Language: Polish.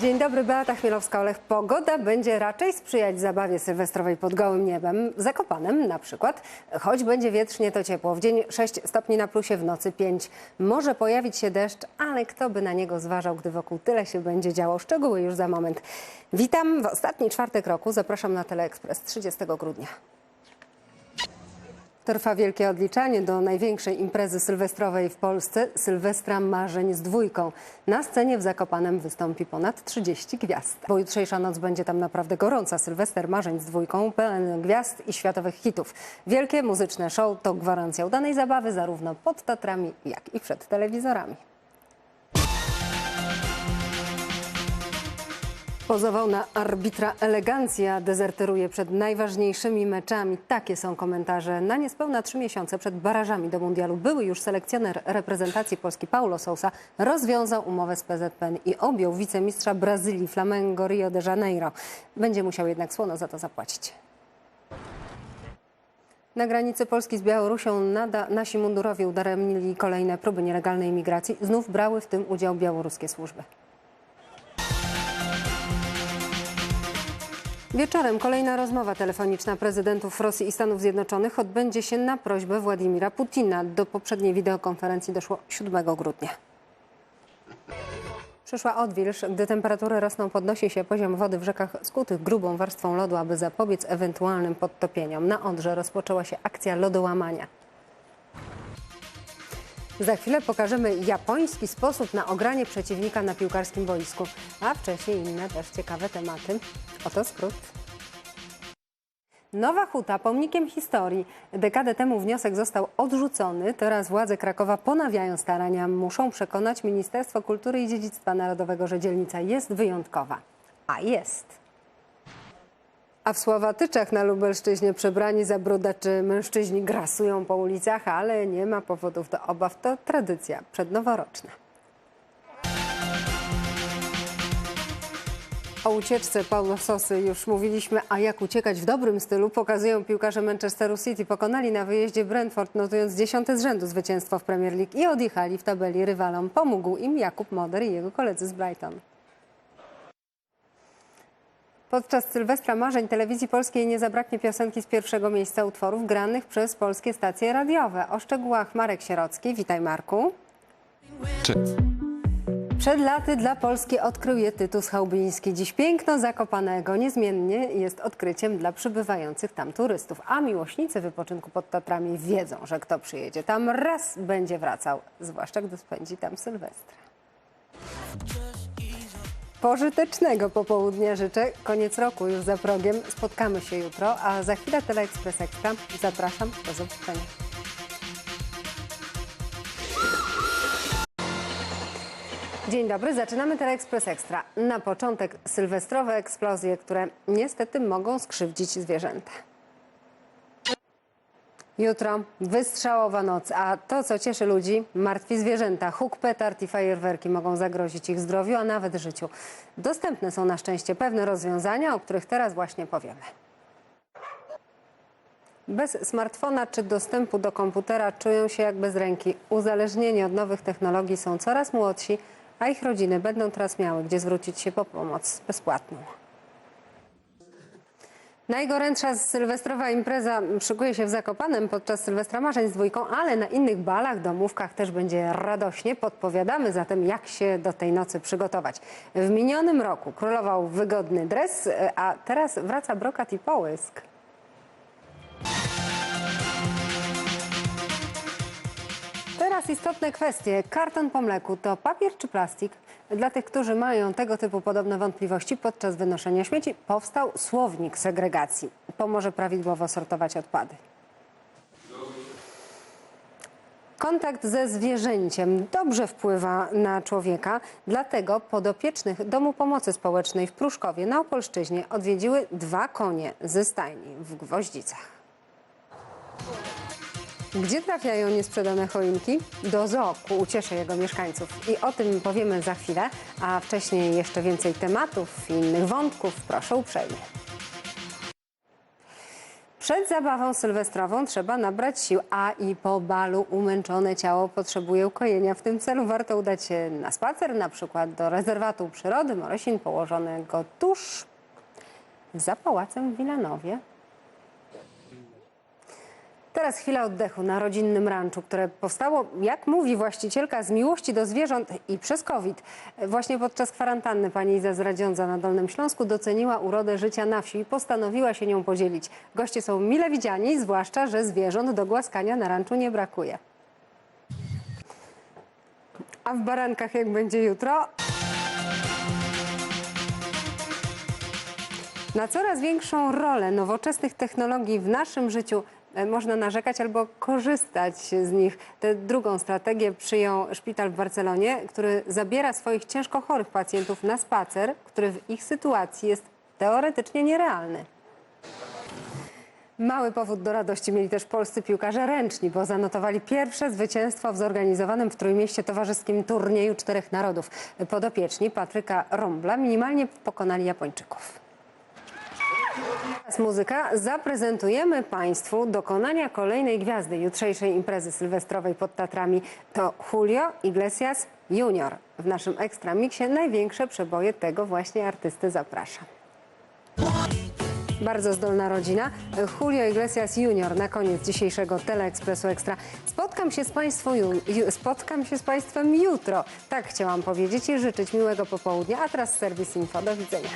Dzień dobry, Beata Chmielowska-Olech. Pogoda będzie raczej sprzyjać zabawie sylwestrowej pod gołym niebem, w Zakopanem na przykład. Choć będzie wietrznie, to ciepło. W dzień 6 stopni na plusie, w nocy 5. Może pojawić się deszcz, ale kto by na niego zważał, gdy wokół tyle się będzie działo. Szczegóły już za moment. Witam w ostatni czwartek roku. Zapraszam na Teleekspres 30 grudnia. Trwa wielkie odliczanie do największej imprezy sylwestrowej w Polsce Sylwestra Marzeń z dwójką. Na scenie w Zakopanem wystąpi ponad 30 gwiazd. Bo jutrzejsza noc będzie tam naprawdę gorąca. Sylwester Marzeń z dwójką pełen gwiazd i światowych hitów. Wielkie muzyczne show to gwarancja udanej zabawy zarówno pod Tatrami, jak i przed telewizorami. Pozował na arbitra elegancja, dezerteruje przed najważniejszymi meczami. Takie są komentarze. Na niespełna trzy miesiące przed barażami do mundialu były już selekcjoner reprezentacji Polski Paulo Sousa rozwiązał umowę z PZPN i objął wicemistrza Brazylii Flamengo Rio de Janeiro. Będzie musiał jednak słono za to zapłacić. Na granicy Polski z Białorusią nada, nasi mundurowi udaremnili kolejne próby nielegalnej migracji. Znów brały w tym udział białoruskie służby. Wieczorem kolejna rozmowa telefoniczna prezydentów Rosji i Stanów Zjednoczonych odbędzie się na prośbę Władimira Putina. Do poprzedniej wideokonferencji doszło 7 grudnia. Przyszła odwilż, gdy temperatury rosną, podnosi się poziom wody w rzekach skutych grubą warstwą lodu, aby zapobiec ewentualnym podtopieniom. Na Odrze rozpoczęła się akcja lodołamania. Za chwilę pokażemy japoński sposób na ogranie przeciwnika na piłkarskim boisku, a wcześniej inne też ciekawe tematy. Oto skrót. Nowa Huta pomnikiem historii. Dekadę temu wniosek został odrzucony. Teraz władze Krakowa ponawiają starania. Muszą przekonać Ministerstwo Kultury i Dziedzictwa Narodowego, że dzielnica jest wyjątkowa. A jest. A w Słowatyczach na Lubelszczyźnie przebrani za brodaczy mężczyźni grasują po ulicach, ale nie ma powodów do obaw. To tradycja przednoworoczna. O ucieczce Paulo Sosy już mówiliśmy, a jak uciekać w dobrym stylu pokazują piłkarze Manchesteru City. Pokonali na wyjeździe Brentford, notując dziesiąte z rzędu zwycięstwo w Premier League i odjechali w tabeli rywalom. Pomógł im Jakub Moder i jego koledzy z Brighton. Podczas Sylwestra Marzeń Telewizji Polskiej nie zabraknie piosenki z pierwszego miejsca utworów granych przez polskie stacje radiowe. O szczegółach Marek Sierocki. Witaj Marku. Czy... Przed laty dla Polski odkrył je Tytus Chałubiński. Dziś piękno Zakopanego niezmiennie jest odkryciem dla przybywających tam turystów. A miłośnicy wypoczynku pod Tatrami wiedzą, że kto przyjedzie tam raz będzie wracał, zwłaszcza gdy spędzi tam Sylwestra. Pożytecznego popołudnia życzę. Koniec roku już za progiem. Spotkamy się jutro, a za chwilę Teleekspres Ekstra. Zapraszam. Do zobaczenia. Dzień dobry, zaczynamy Teleekspres Ekstra. Na początek sylwestrowe eksplozje, które niestety mogą skrzywdzić zwierzęta. Jutro wystrzałowa noc, a to, co cieszy ludzi, martwi zwierzęta. Huk, petard i fajerwerki mogą zagrozić ich zdrowiu, a nawet życiu. Dostępne są na szczęście pewne rozwiązania, o których teraz właśnie powiemy. Bez smartfona czy dostępu do komputera czują się jak bez ręki. Uzależnieni od nowych technologii są coraz młodsi, a ich rodziny będą teraz miały gdzie zwrócić się po pomoc bezpłatną. Najgorętsza sylwestrowa impreza szykuje się w Zakopanem podczas Sylwestra Marzeń z dwójką, ale na innych balach, domówkach też będzie radośnie. Podpowiadamy zatem, jak się do tej nocy przygotować. W minionym roku królował wygodny dres, a teraz wraca brokat i połysk. Teraz istotne kwestie. Karton po mleku to papier czy plastik? Dla tych, którzy mają tego typu podobne wątpliwości podczas wynoszenia śmieci, powstał słownik segregacji. Pomoże prawidłowo sortować odpady. Kontakt ze zwierzęciem dobrze wpływa na człowieka, dlatego podopiecznych Domu Pomocy Społecznej w Pruszkowie na Opolszczyźnie odwiedziły dwa konie ze stajni w Gwoździcach. Gdzie trafiają niesprzedane choinki? Do zoo ku ucieszy jego mieszkańców. I o tym powiemy za chwilę, a wcześniej jeszcze więcej tematów i innych wątków. Proszę uprzejmie. Przed zabawą sylwestrową trzeba nabrać sił, a i po balu umęczone ciało potrzebuje ukojenia. W tym celu warto udać się na spacer, na przykład do rezerwatu przyrody Morosin położonego tuż za pałacem w Wilanowie. Teraz chwila oddechu na rodzinnym ranczu, które powstało, jak mówi właścicielka, z miłości do zwierząt i przez COVID. Właśnie podczas kwarantanny pani Iza z Radziądza na Dolnym Śląsku doceniła urodę życia na wsi i postanowiła się nią podzielić. Goście są mile widziani, zwłaszcza, że zwierząt do głaskania na ranczu nie brakuje. A w barankach jak będzie jutro? Na coraz większą rolę nowoczesnych technologii w naszym życiu można narzekać albo korzystać z nich. Tę drugą strategię przyjął szpital w Barcelonie, który zabiera swoich ciężko chorych pacjentów na spacer, który w ich sytuacji jest teoretycznie nierealny. Mały powód do radości mieli też polscy piłkarze ręczni, bo zanotowali pierwsze zwycięstwo w zorganizowanym w Trójmieście towarzyskim turnieju czterech narodów. Podopieczni Patryka Rombla minimalnie pokonali Japończyków. Teraz muzyka. Zaprezentujemy Państwu dokonania kolejnej gwiazdy jutrzejszej imprezy sylwestrowej pod Tatrami. To Julio Iglesias Junior. W naszym Ekstra Mixie największe przeboje tego właśnie artysty zapraszam. Bardzo zdolna rodzina. Julio Iglesias Junior na koniec dzisiejszego Teleekspresu Ekstra. Spotkam się, z ju- ju- spotkam się z Państwem jutro. Tak chciałam powiedzieć i życzyć miłego popołudnia. A teraz serwis info. Do widzenia.